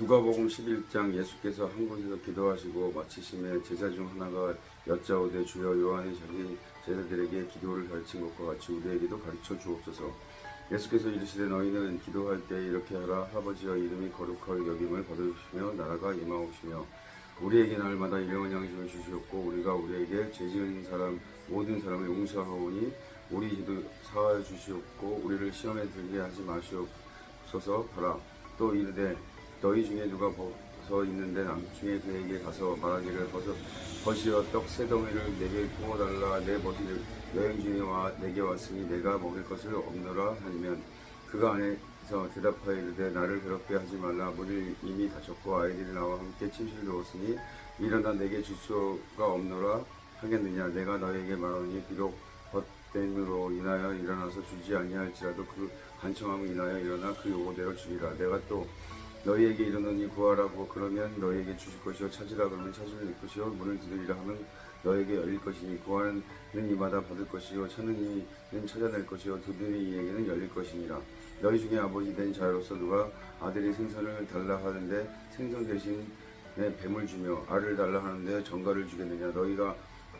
누가복음 11장 예수께서 한 곳에서 기도하시고 마치심에 제자 중 하나가 여짜오되 주여 요한이 자기 제자들에게 기도를 가르친 것과 같이 우리에게도 가르쳐 주옵소서. 예수께서 이르시되 너희는 기도할 때 이렇게 하라. 아버지여 이름이 거룩하게 여김을 받으시며 나라가 임하옵시며 우리에게 날마다 일용한 양식을 주시옵고 우리가 우리에게 죄 지은 사람 모든 사람을 용서하오니 우리 죄도 사하여 주시옵고 우리를 시험에 들게 하지 마시옵소서. 하라. 또 이르되 너희 중에 누가 벗어 있는데 남중에 그에게 가서 말하기를 벗어 벗이여 떡세 덩이를 내게 부어달라. 내 벗이 여행 중에 와 내게 왔으니 내가 먹을 것을 없노라 하면 그가 안에서 대답하여 이르되 나를 괴롭게 하지 말라. 문을 이미 닫혔고 아이들이 나와 함께 침실을 누웠으니 일어나 내게 줄 수가 없노라 하겠느냐. 내가 너에게 말하니 비록 벗됨으로 인하여 일어나서 주지 아니할지라도 그 간청함을 인하여 일어나 그 요구대로 주리라. 내가 또 너희에게 이르노니 구하라고 그러면 너희에게 주실 것이요 찾으라 그러면 찾을 것이요 문을 두드리라 하면 너에게 열릴 것이니 구하는 이마다 받을 것이요 찾는 이는 찾아낼 것이요 두드리는 이에게는 열릴 것이니라. 너희 중에 아버지 된 자로서 누가 아들이 생선을 달라 하는데 생선 대신 내 뱀을 주며 알을 달라 하는데 정갈을 주겠느냐? 너희가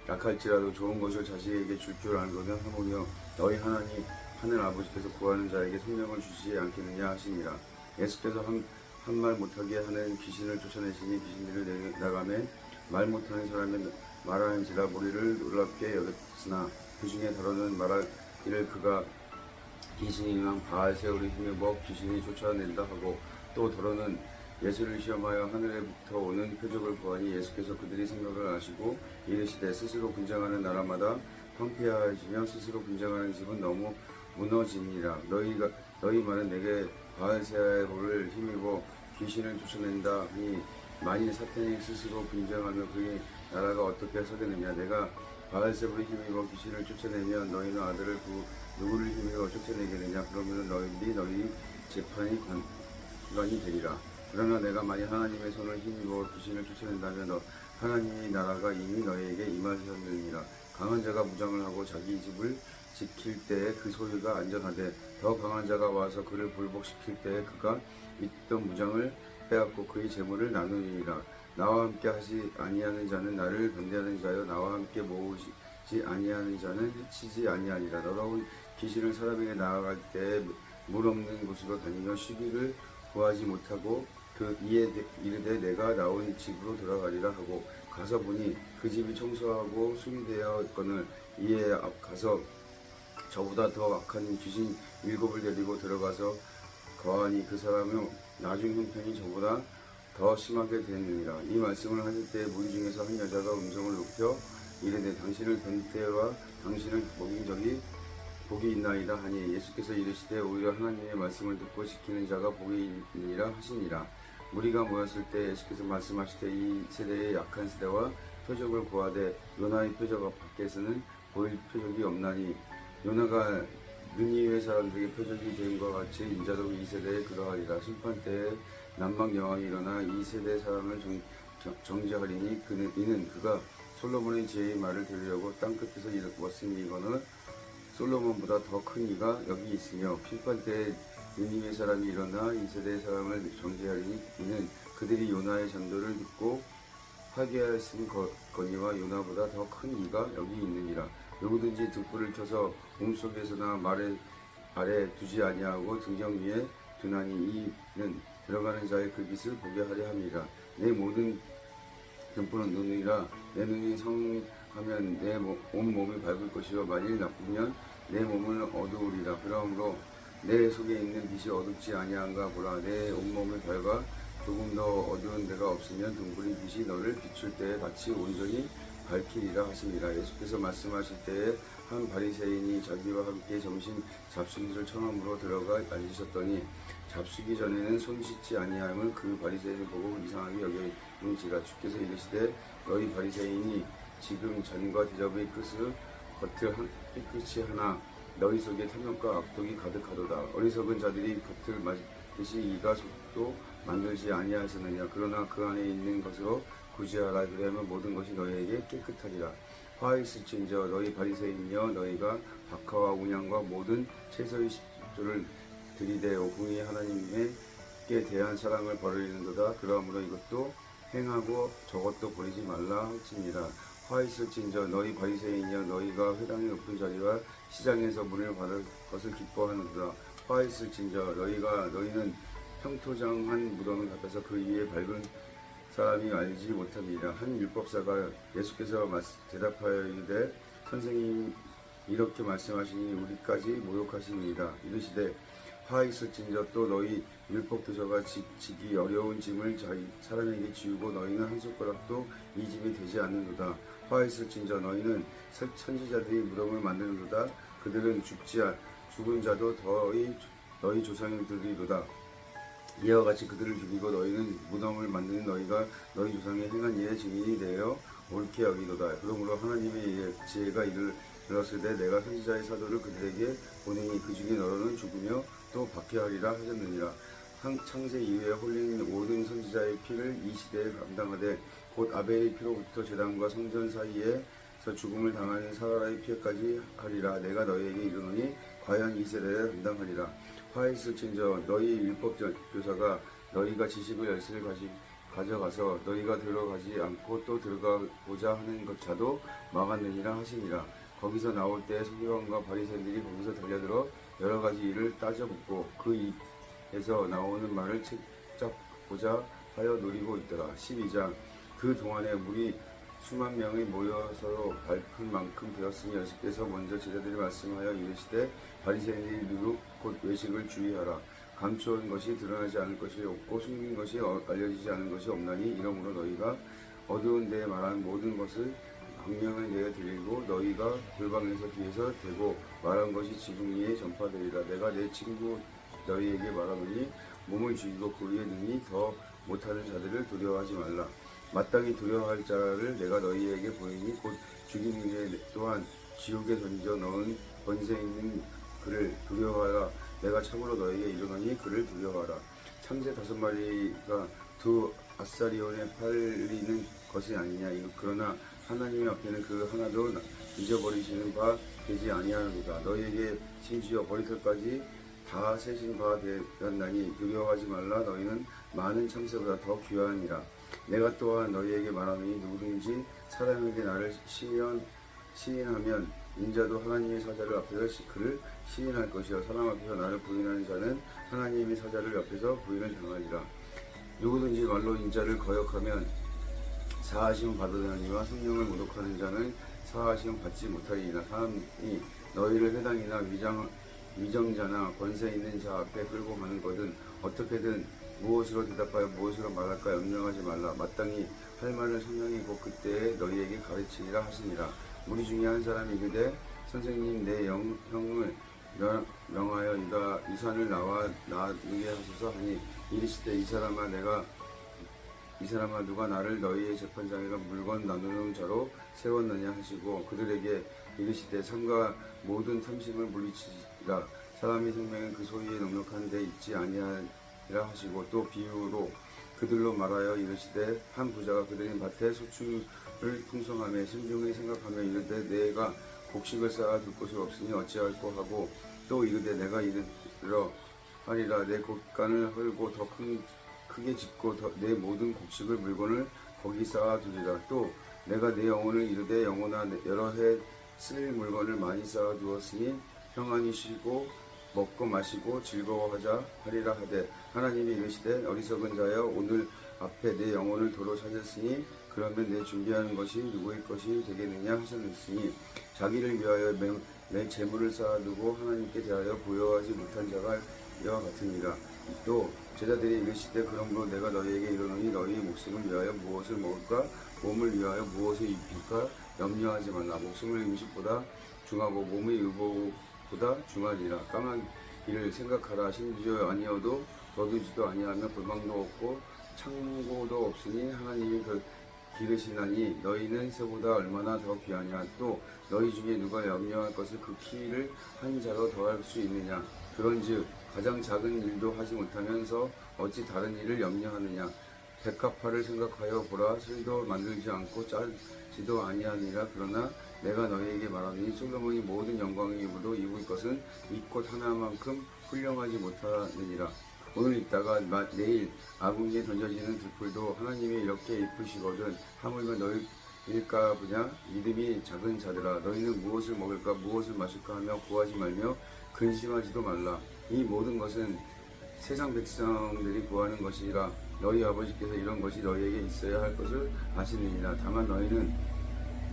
약할지라도 좋은 것을 자식에게 줄줄 알거든 하모며 너희 하나님 하늘 아버지께서 구하는 자에게 생명을 주시지 않겠느냐 하시니라. 예수께서 한 한 말 못하게 하는 귀신을 쫓아내시니 귀신들을 내- 나가매 말 못하는 사람이 말하는지라 머리를 놀랍게 여겼으나 그 중에 다루는 말하기를 그가 귀신이 그냥 바알 세월이 힘입어 귀신이 쫓아낸다 하고 또 더러는 예수를 시험하여 하늘에부터 오는 표적을 보아니 예수께서 그들이 생각을 아시고 이르시되 스스로 분장하는 나라마다 황폐하시며 스스로 분장하는 집은 너무 무너지니라. 너희가 너희 말은 내게 바알세월을 힘입어 귀신을 쫓아낸다 하니 만일 사탄이 스스로 분장하며 그의 나라가 어떻게 서되느냐. 내가 바알세불의 힘입어 귀신을 쫓아내면 너희는 아들을 구, 누구를 힘입어 쫓아내겠느냐. 그러면 너희들이 너희 재판이 관, 관이 되리라. 그러나 내가 만일 하나님의 손을 힘입어 귀신을 쫓아낸다면 너, 하나님의 나라가 이미 너희에게 임하셨느니라. 강한 자가 무장을 하고 자기 집을 지킬 때에 그 소유가 안전하되 더 강한 자가 와서 그를 불복시킬 때에 그가 있던 무장을 빼앗고 그의 재물을 나누니라. 나와 함께 하지 아니하는 자는 나를 반대하는 자요. 나와 함께 모으지 아니하는 자는 해치지 아니하니라. 더러운 귀신을 사람에게 나아갈 때 물 없는 곳으로 다니며 쉬기를 구하지 못하고 그 이에 대- 이르되 내가 나온 집으로 돌아가리라 하고 가서 보니 그 집이 청소하고 수리되어 있거늘 이에 앞 가서 저보다 더 악한 귀신 일곱을 데리고 들어가서 거하니 그 사람은 나중 형편이 저보다 더 심하게 되느니라. 이 말씀을 하실 때 무리 중에서 한 여자가 음성을 높여 이르되 당신을 뵌 때와 당신을 먹인 적이 복이 있나이다 하니 예수께서 이르시되 오히려 하나님의 말씀을 듣고 지키는 자가 복이 있느니라 하시니라. 무리가 모였을 때 예수께서 말씀하실 때이 세대의 약한 세대와 표적을 구하되 요나의 표적 밖에서는 보일 표적이 없나니 요나가 느니웨 사람들에게 표적이 됨과 같이 인자도 이 세대에 그러하리라. 심판 때에 남방 여왕이 일어나 이 세대 사람을 정, 정- 정죄하리니 그는 이는 그가 솔로몬의 지혜의 말을 들으려고 땅 끝에서 이루었으니 이거는 솔로몬보다 더 큰 이가 여기 있으며 심판 때에 느니웨 사람이 일어나 이 세대 사람을 정죄하리니 이는 그들이 요나의 전도를 듣고 파괴하였은 거- 거니와 요나보다 더 큰 이가 여기 있느니라. 누구든지 등불을 켜서 몸속에서나 말에 아래 두지 아니하고 등경 위에 두나니 이는 들어가는 자의 그 빛을 보게 하려 함이라. 내 모든 등불은 눈이라. 내 눈이 성하면 내 온 몸이 밝을 것이요. 만일 나쁘면 내 몸을 어두우리라. 그러므로 내 속에 있는 빛이 어둡지 아니한가 보라. 내 온몸을 밝아 조금 더 어두운 데가 없으면 등불이 빛이 너를 비출 때에 같이 온전히 밝히리라 하십니다. 예수께서 말씀하실 때에 한 바리새인이 자기와 함께 점심 잡수기를 처음으로 들어가 앉으셨더니 잡수기 전에는 손 씻지 아니함을 그 바리새인을 보고 이상하게 여기는지라 주께서 이르시되 너희 바리새인이 지금 전과 대접의 끝을 겉을 한, 끝이 하나 너희 속에 탐욕과 악독이 가득하도다. 어리석은 자들이 겉을 맞듯이 이가 속도 만들지 아니하셨느냐. 그러나 그 안에 있는 것으로 구제하라. 그리하면 모든 것이 너희에게 깨끗하리라 화 있을진저 너희 바리새인이여 너희가 박하와 운양과 모든 채소의 십조를 들이대 오궁이 하나님의 주께 대한 사랑을 버리는도다. 그러므로 이것도 행하고 저것도 버리지 말라 할지니라. 화 있을진저 너희 바리새인이여 너희가 회당의 높은 자리와 시장에서 문을 받을 것을 기뻐하는도다. 화 있을진저 너희가 너희는 평토장한 무덤을 갖다서 그 위에 밟은 사람이 알지 못합니다. 한 율법사가 예수께서 대답하여 이르되 선생님 이렇게 말씀하시니 우리까지 모욕하십니다. 이르시되 화 있을진저 또 너희 율법 교사가 지, 지기 어려운 짐을 자기 사람에게 지우고 너희는 한 손가락도 이 짐이 되지 않는도다. 화 있을진저 너희는 선- 선지자들이 무덤을 만드는도다. 그들은 죽지 않- 죽은 자도 너희 너희 조상들이로다. 이와 같이 그들을 죽이고 너희는 무덤을 만드는 너희가 너희 조상의 행한 일의 증인이 되어 옳게 여기도다. 그러므로 하나님의 지혜가 이를 들었을 때 내가 선지자의 사도를 그들에게 보내니 그 중에 너로는 죽으며 또 박해하리라 하셨느니라. 한 창세 이후에 홀린 모든 선지자의 피를 이 시대에 감당하되 곧 아벨의 피로부터 제단과 성전 사이에서 죽음을 당하는 사라의 피해까지 하리라. 내가 너희에게 이르노니 과연 이 세대에 감당하리라. 화있을진저 너희 율법 교사가 너희가 지식의 열쇠를 가지, 가져가서 너희가 들어가지 않고 또 들어가고자 하는 것 자도 막았느니라 하시니라. 거기서 나올 때 서기관과 바리새인들이 거기서 달려들어 여러 가지 일을 따져 묻고 그 입에서 나오는 말을 책잡고자 하여 노리고 있더라. 12장 그 동안에 물이 수만 명이 모여서 밟은 만큼 되었으니 여수께서 먼저 제자들이 말씀하여 이르시되 바리새인들이 누룩 곧 외식을 주의하라. 감추어진 것이 드러나지 않을 것이 없고 숨긴 것이 어- 알려지지 않은 것이 없나니 이러므로 너희가 어두운 데에 말한 모든 것을 광명에 내어 드리고 너희가 골방에서 뒤에서 대고 말한 것이 지붕 위에 전파되리라. 내가 내 친구 너희에게 말하노니 몸을 죽이고 그 위에 능히 더 못하는 자들을 두려워하지 말라. 마땅히 두려워할 자를 내가 너희에게 보이니 곧 죽이는 일 또한 지옥에 던져 넣은 권세 있는 그를 두려워하라 내가 참으로 너희에게 이르노니 그를 두려워하라. 참새 다섯 마리가 두 아사리온에 팔리는 것이 아니냐. 그러나 하나님 앞에는 그 하나도 잊어버리시는 바 되지 아니하는도다 너희에게 심지어 버리털까지 다 세신 바 되었나니 두려워하지 말라. 너희는 많은 참새보다 더 귀하니라. 내가 또한 너희에게 말하노니 누구든지 사람에게 나를 시인, 시인하면 인자도 하나님의 사자를 앞에서 시- 그를 시인할 것이요 사람 앞에서 나를 부인하는 자는 하나님의 사자를 옆에서 부인을 당하리라. 누구든지 말로 인자를 거역하면 사하심 받으려니와 성령을 모독하는 자는 사하심 받지 못하리이다 사람이 너희를 회당이나 위장, 위정자나 권세 있는 자 앞에 끌고 가는 것은 어떻게든 무엇으로 대답하여 무엇으로 말할까 염려하지 말라. 마땅히 할 말을 성령이 곧 그때에 너희에게 가르치리라 하시니라 우리 중에 한 사람이 이르되 선생님 내 영, 형을 명, 명하여 이가 이 산을 나와 나누게 하소서 하니 이르시되 이 사람아 내가 이 사람아 누가 나를 너희의 재판장에가 물건 나누는 자로 세웠느냐 하시고 그들에게 이르시되 삼가 모든 탐심을 물리치라. 사람의 생명은 그 소위에 넉넉한 데 있지 아니하리라 하시고 또 비유로 그들로 말하여 이르시되 한 부자가 그들의 밭에 소출 을 풍성함에 심중에 생각하며 이르되 내가 곡식을 쌓아 둘 곳이 없으니 어찌할꼬 하고 또 이르되 내가 이르러 하리라. 내 곡간을 헐고 더 큰 크게 짓고 더- 내 모든 곡식을 물건을 거기 쌓아 두리라. 또 내가 내 영혼을 이르되 영혼아 내- 여러 해 쓸 물건을 많이 쌓아 두었으니 평안히 쉬고 먹고 마시고 즐거워하자 하리라 하되 하나님이 이르시되 어리석은 자여 오늘 앞에 내 영혼을 도로 찾았으니 그러면 내 준비하는 것이 누구의 것이 되겠느냐 하셨으니 자기를 위하여 매, 매 재물을 쌓아두고 하나님께 대하여 부여하지 못한 자가 이와 같으니라. 또 제자들이 이르시되 그러므로 내가 너희에게 이르노니 너희 목숨을 위하여 무엇을 먹을까? 몸을 위하여 무엇을 입힐까? 염려하지 말라. 목숨을 음식보다 중하고 몸의 의복보다 중하니라. 까마귀를 생각하라. 심지어 아니어도 거두지도 아니하며 골방도 없고 창고도 없으니 하나님이 그 기르시나니 너희는 새보다 얼마나 더 귀하냐? 또 너희 중에 누가 염려할 것을 그 키를 한 자로 더할 수 있느냐? 그런즉 가장 작은 일도 하지 못하면서 어찌 다른 일을 염려하느냐? 백합화를 생각하여 보라. 술도 만들지 않고 짜지도 아니하니라. 그러나 내가 너희에게 말하니 솔로몬이 모든 영광의 입으로 입을 것은 이 꽃 하나만큼 훌륭하지 못하느니라 오늘 있다가 마- 내일 아궁이에 던져지는 들풀도 하나님이 이렇게 이쁘시거든 하물며 너희 일까 보냐? 믿음이 작은 자들아 너희는 무엇을 먹을까 무엇을 마실까 하며 구하지 말며 근심하지도 말라. 이 모든 것은 세상 백성들이 구하는 것이라 너희 아버지께서 이런 것이 너희에게 있어야 할 것을 아시느니라. 다만 너희는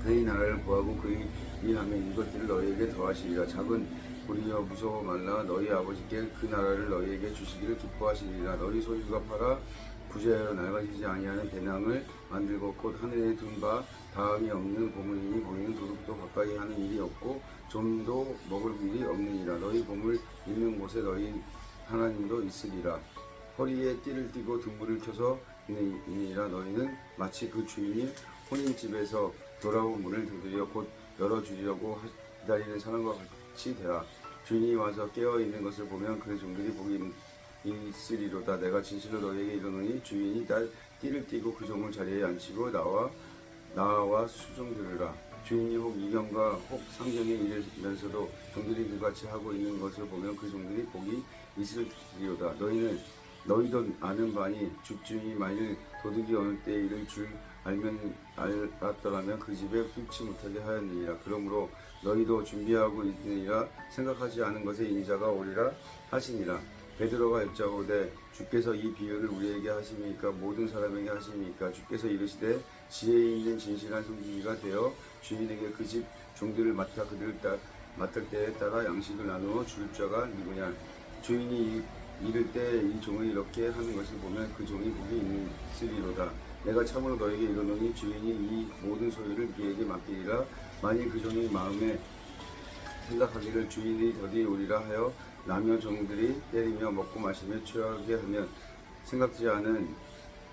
그의 나라를 구하고 그의 위하면 이것들을 너희에게 더하시리라. 작은 우리여 무서워 말라. 너희 아버지께 그 나라를 너희에게 주시기를 기뻐하시리라. 너희 소유가 팔아 부자여 낡아지지 아니하는 배낭을 만들고 곧 하늘에 둔 바 다음이 없는 보물이니 보이는 도둑도 가까이 하는 일이 없고 좀도 먹을 일이 없느니라. 너희 보물 있는 곳에 너희 하나님도 있으리라. 허리에 띠를 띠고 등불을 켜서 이니라. 너희는 마치 그 주인이 혼인집에서 돌아온 문을 두드려 곧 열어주려고 기다리는 사람과 같이 되라. 주인이 와서 깨어 있는 것을 보면 그 종들이 복이 있으리로다. 내가 진실로 너희에게 이르노니 주인이 딸 띠를 띠고 그 종을 자리에 앉히고 나와 나와 수종 들으라. 주인이 혹 이경과 혹 상경에 이르면서도 종들이 그같이 하고 있는 것을 보면 그 종들이 복이 있으리로다. 너희는 너희도 아는 바니 집주인이 만일 도둑이 어느 때 이를 줄 알면 알았더라면 그 집에 뚫지 못하게 하였느니라. 그러므로 너희도 준비하고 있느니라 생각하지 않은 것에 인자가 오리라 하시니라. 베드로가 여짜오되 주께서 이 비유를 우리에게 하십니까? 모든 사람에게 하십니까? 주께서 이르시되 지혜 있는 진실한 성기가 되어 주인에게 그 집 종들을 맡아 그들을 따, 맡을 때에 따라 양식을 나누어 줄 자가 누구냐? 주인이 이- 이를 때 이 종을 이렇게 하는 것을 보면 그 종이 복이 있으리로다 내가 참으로 너에게 이르노니 주인이 이 모든 소유를 그에게 맡기리라. 만일 그 종이 마음에 생각하기를 주인이 더디 오리라 하여 남의 종들이 때리며 먹고 마시며 취하게 하면 생각지 않은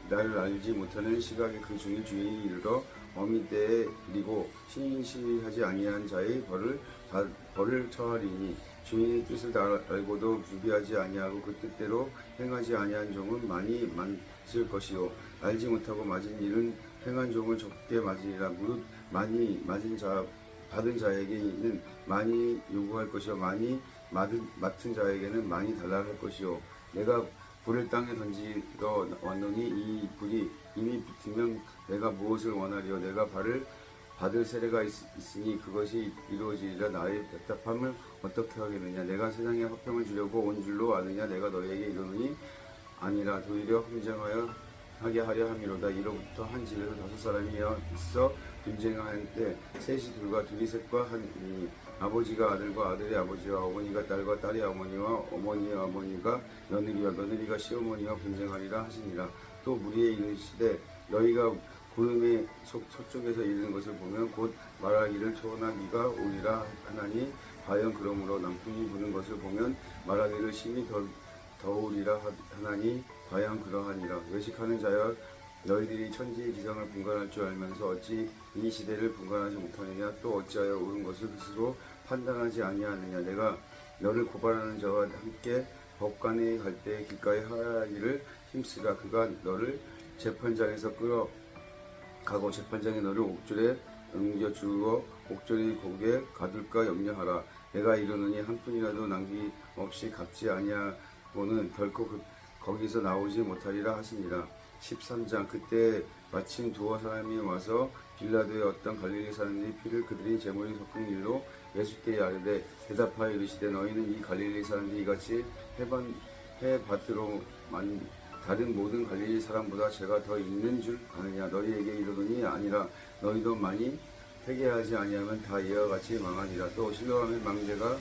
나를 알지 못하는 시각에 그 중에 주인이 이르러 어미 때에 이리고 신실하지 아니한 자의 벌을 다, 벌을 처하리니 주인의 뜻을 다 알고도 준비하지 아니하고 그 뜻대로 행하지 아니한 종은 많이 많을 것이요 알지 못하고 맞은 일은 행한 종을 적게 맞으리라. 무릇 많이 맞은 자 받은 자에게는 많이 요구할 것이요. 많이 맡은, 맡은 자에게는 많이 달라 할 것이요. 내가 불을 땅에 던지러 왔노니 이 불이 이미 붙으면 내가 무엇을 원하리요? 내가 발을 받을 세례가 있, 으니 그것이 이루어지리라. 나의 답답함을 어떻게 하겠느냐? 내가 세상에 화평을 주려고 온 줄로 아느냐? 내가 너희에게 이르노니 아니라 도리어 흥정하여 하게 하려 함이로다. 이로부터 한 집에서 다섯 사람이 있어 때 셋이 둘과 둘이 셋과 하니 아버지가 아들과 아들의 아버지와 어머니가 딸과 딸의 어머니와 어머니의 어머니가 며느리와 며느리가 시어머니와 분쟁하리라 하시니라. 또 무리에 이르시되 너희가 구름의 속, 서쪽에서 이르는 것을 보면 곧 말하기를 초나기가 오리라 하나니 과연 그러므로 남풍이 부는 것을 보면 말하기를 심히 더, 더우리라 하- 하나니 과연 그러하니라 외식하는 자여 너희들이 천지의 지상을 분간할 줄 알면서 어찌 이 시대를 분간하지 못하느냐? 또 어찌하여 옳은 것을 스스로 판단하지 아니하느냐? 내가 너를 고발하는 자와 함께 법관에 갈때 길가에 하기를 힘쓰라. 그가 너를 재판장에서 끌어 가고 재판장이 너를 옥졸에 옮겨 주어 옥졸이 곡에 가둘까 염려하라. 내가 이르노니 한 푼이라도 남김없이 갚지 아니하고는 결코 그- 거기서 나오지 못하리라 하시니라 13장 그때 마침 두어 사람이 와서 빌라도의 어떤 갈릴리 사람들이 피를 그들이 제물이 섞은 일로 예수께 아뢰되 대답하여 이르시되 너희는 이 갈릴리 사람들이 이같이 해반 해밭으로 만 다른 모든 갈릴리 사람보다 제가 더 있는 줄 아느냐? 너희에게 이르노니 아니라 너희도 많이 회개하지 아니하면 다 이와 같이 망하니라. 또 실로암의 망대가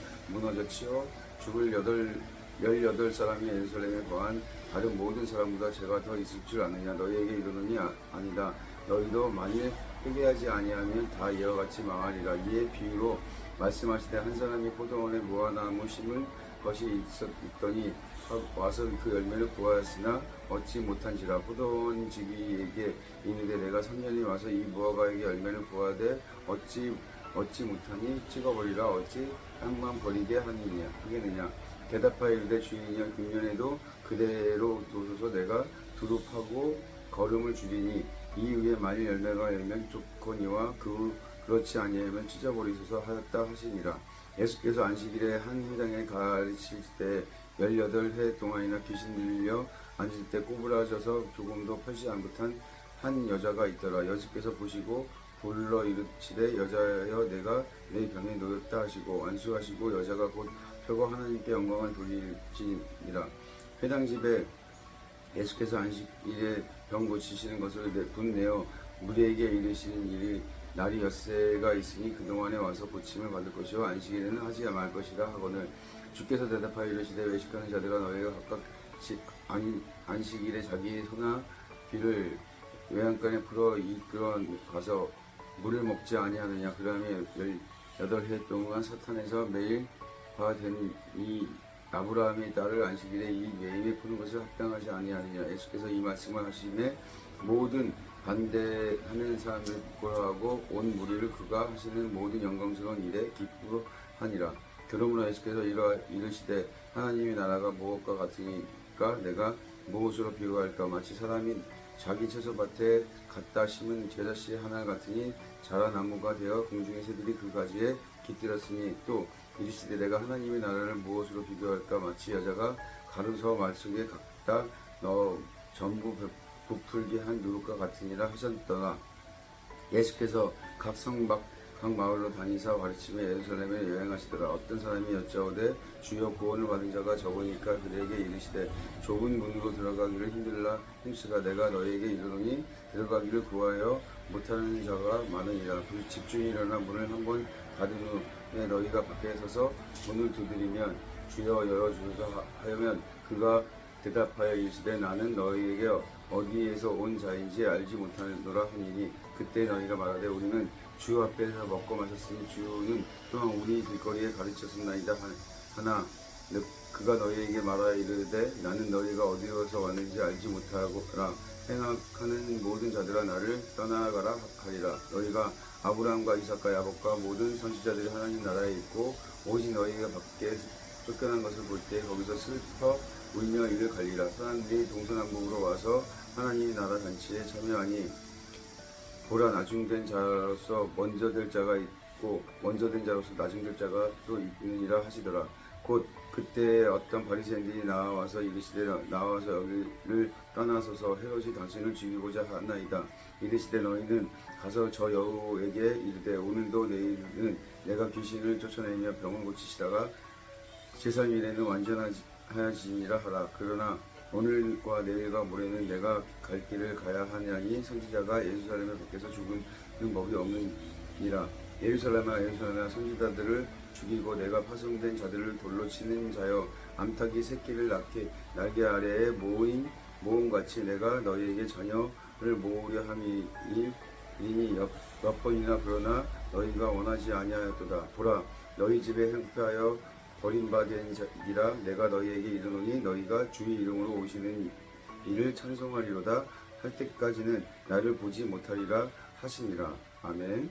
치어 죽을 여덟 열여덟 사람이 예루살렘에 거한 다른 모든 사람보다 제가 더 있을 줄 아느냐 너희에게 아, 아니다. 너희도 만일 회개하지 아니하면 다 이와 같이 망하리라. 이에 비유로 말씀하시되 한 사람이 포도원에 무화나무 심은 것이 있었, 있더니 와서 그 열매를 구하였으나 얻지 못한지라. 포도원 지기에게 이르되 내가 3년이 와서 이 무화과에게 열매를 구하되 얻지 얻지 못하니 찍어버리라. 어찌 땅만 버리게 하느냐 하겠느냐? 대답하여 이르되 주인이여 금년에도 그대로 두소서 내가 두릅하고 걸음을 줄이니 이후에 만일 열매가 열면 좋거니와 그 그렇지 아니하면 찢어버리소서 하였다 하시니라 예수께서 안식일에 한 회당에 가르칠 때 18해 동안이나 귀신 들려 앉을 때 꼬부라져서 조금도 펴지 않못한 한 여자가 있더라. 여수께서 보시고 불러 이르시되 여자여 내가 내 병에 놓였다 하시고 안수하시고 여자가 곧 펴고 하나님께 영광을 돌릴지니라. 해당 집에 예수께서 안식일에 병 고치시는 것을 내- 분내어 무리에게 이르시는 일이 날이 엿새가 있으니 그동안에 와서 고침을 받을 것이요. 안식일에는 하지 말 것이라 하거늘 주께서 대답하여 이르시되 외식하는 자들아 너희가 각각 안, 안식일에 자기 소나 귀를 외양간에 풀어 이끌어 가서 물을 먹지 아니하느냐. 그러면 열여덟 해 동안 사탄에서 매일 봐된이 아브라함의 딸을 안식일에 이 매임에 푸는 것을 합당하지 아니하느냐? 예수께서 이 말씀을 하시매 모든 반대하는 사람을 부끄러워하고 온 무리를 그가 하시는 모든 영광스러운 일에 기쁘하니라. 그러므로 예수께서 이러, 이르시되 하나님의 나라가 무엇과 같으니까 내가 무엇으로 비유할까? 마치 사람이 자기 채소밭에 갖다 심은 제자씨 하나 같으니 자란 나무가 되어 공중의 새들이 그 가지에 깃들었으니 또 이르시되 내가 하나님의 나라를 무엇으로 비교할까? 마치 여자가 가루서 말 속에 갖다 넣어 전부 부- 부풀게 한 누룩과 같으니라 하셨더라. 예수께서 각 성박 각 마을로 다니사 가르치며 예루살렘에 여행하시더라. 어떤 사람이 여짜오되 주여 구원을 받은 자가 적으니까 그들에게 이르시되 좁은 문으로 들어가기를 힘들라. 힘쓰라. 내가 너희에게 이르노니 들어가기를 구하여 못하는 자가 많으니라. 그 집주인이 일어나 문을 한번 닫은 후에 너희가 밖에 서서 문을 두드리면 주여 열어주소서 하여면 그가 대답하여 이르시되 나는 너희에게 어디에서 온 자인지 알지 못하노라 하니니 그때 너희가 말하되 우리는 주 앞에서 먹고 마셨으니 주는 또한 우리 길거리에 가르쳤었나이다 하- 하나 느- 그가 너희에게 말하여 이르되 나는 너희가 어디에서 왔는지 알지 못하고라 행악하는 모든 자들아 나를 떠나가라 하리라. 너희가 아브라함과 이삭과 야곱과 모든 선지자들이 하나님 나라에 있고 오직 너희가 밖에 쫓겨난 것을 볼 때 거기서 슬퍼 울며 이를 갈리라. 사람들이 동서남북으로 와서 하나님의 나라 잔치에 참여하니 보라 나중된 자로서 먼저 될 자가 있고 먼저 된 자로서 나중될 자가 또 있느니라 하시더라. 곧 그때 어떤 바리새인들이 나와서 이르시되 나와서 여기를 떠나서서. 헤롯이 당신을 죽이고자 하나이다 이르시되 너희는 가서 저 여우에게 이르되 오늘도 내일은 내가 귀신을 쫓아내며 병을 고치시다가 제3일에는 완전하지니라 하라. 그러나 오늘과 내일과 모레는 내가 갈 길을 가야 하냐니 선지자가 예루살렘에 밖에서 죽은 법이 없느니라. 예루살렘아 예루살렘아 선지자들을 죽이고 내가 파송된 자들을 돌로 치는 자여 암탉이 새끼를 낳게 날개 아래에 모인 모음같이 내가 너희에게 자녀를 모으려 함이? 이니 몇, 몇 번이나 그러나 너희가 원하지 아니하였도다. 보라 너희 집에 행패하여 버림받은 자이라 내가 너희에게 이르노니 너희가 주의 이름으로 오시는 이를 찬송하리로다. 할 때까지는 나를 보지 못하리라 하시니라. 아멘